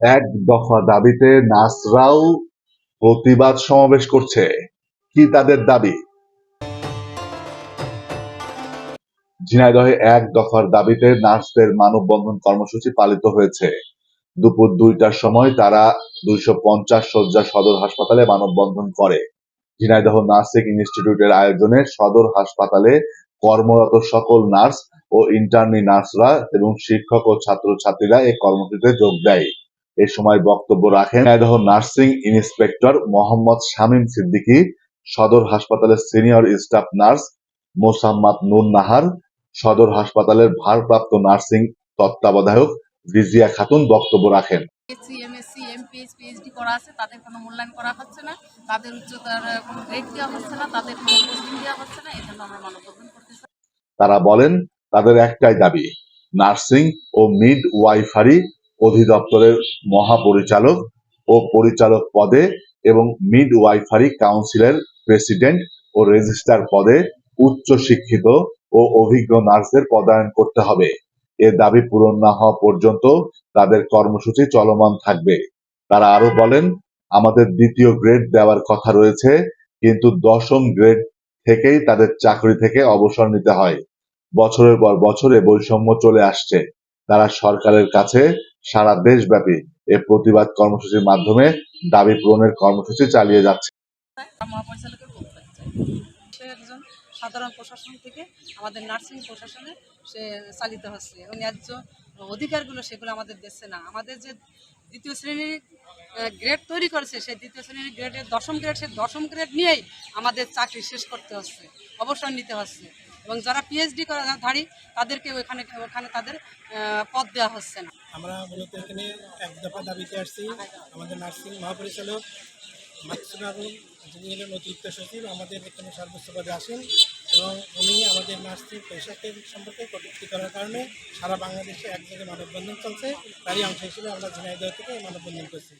এক দফা দাবিতে নাসরাও প্রতিবাদ সমাবেশ করছে। কি তাদের দাবি? ঝিনাইদহে এক দফার দাবিতে নার্সদের মানববন্ধন কর্মসূচি পালিত হয়েছে। দুপুর দুইটার সময় তারা দুইশো পঞ্চাশ শয্যা সদর হাসপাতালে মানববন্ধন করে। ঝিনাইদহ নার্সিং ইনস্টিটিউটের আয়োজনে সদর হাসপাতালে কর্মরত সকল নার্স ও ইন্টার্নি নার্সরা এবং শিক্ষক ও ছাত্রছাত্রীরা এই কর্মসূচিতে যোগ দেয়। এ সময় বক্তব্য রাখেন ঝিনাইদহ নার্সিং ইন্সপেক্টর মোহাম্মদ শামীম সিদ্দিকী সদর হাসপাতালের senior staff nurse Mosammat Nur Nahar সদর হাসপাতালের ভারপ্রাপ্ত নার্সিং তত্ত্বাবধায়ক রিজিয়া খাতুন বক্তব্য রাখেন। এসসি এমএসসি পিএইচডি করা আছে তাদের কোনো মূল্যায়ন করা হচ্ছে না। তাদের উচ্চতার কোনো গ্রেড দেওয়া হচ্ছে না তাদের কোনো পোস্টিং দেওয়া হচ্ছে না এই আমরা মানববন্ধন করতেছি তারা বলেন তাদের একটাই দাবি নার্সিং ও মিড ওয়াইফারি অধিদপ্তরের মহাপরিচালক ও পরিচালক পদে এবং মিড ওয়াইফারি কাউন্সিলের প্রেসিডেন্ট ও রেজিস্ট্রার পদে উচ্চ শিক্ষিত ও অভিজ্ঞ নার্সদের পদায়ন করতে হবে। এ দাবি পূরণ না হওয়া পর্যন্ত তাদের কর্মসূচি চলমান থাকবে। তারা আরও বলেন, আমাদের দ্বিতীয় গ্রেড দেওয়ার কথা রয়েছে, কিন্তু দশম গ্রেড থেকেই তাদের চাকরি থেকে অবসর নিতে হয়। বছরের পর বছরে বৈষম্য চলে আসছে। তারা সরকারের কাছে সারা দেশব্যাপী এ প্রতিবাদ কর্মসূচির মাধ্যমে দাবি পূরণের কর্মসূচি চালিয়ে যাচ্ছে। সে একজন সাধারণ প্রশাসন থেকে আমাদের নার্সিং প্রশাসনে সে চালিত হচ্ছে। এবং ন্যায্য অধিকারগুলো সেগুলো আমাদের দিচ্ছে না। আমাদের যে দ্বিতীয় শ্রেণির গ্রেড তৈরি করেছে, সেই দ্বিতীয় শ্রেণির গ্রেডের দশম গ্রেড সেই দশম গ্রেড নিয়েই আমাদের চাকরি শেষ করতে হচ্ছে, অবসর নিতে হচ্ছে। এবং যারা পিএইচডি ধারী তাদেরকে ওখানে ওখানে তাদের পদ দেওয়া হচ্ছে না। আমরা মূলত এখানে এক দফা দাবিতে আসছি। আমাদের নার্সিং মহাপরিচালক মাকসুনারুল যিনি হলেন অতিরিক্ত সচিব, আমাদের এখানে সর্বোচ্চ পদে আসেন এবং উনি আমাদের নার্সিং পেশাকে সম্পর্কে কটূক্তি করার কারণে সারা বাংলাদেশে এক জায়গায় মানববন্ধন চলছে। তারই অংশ হিসেবে আমরা ঝিনাইদহ থেকে মানববন্ধন করছি।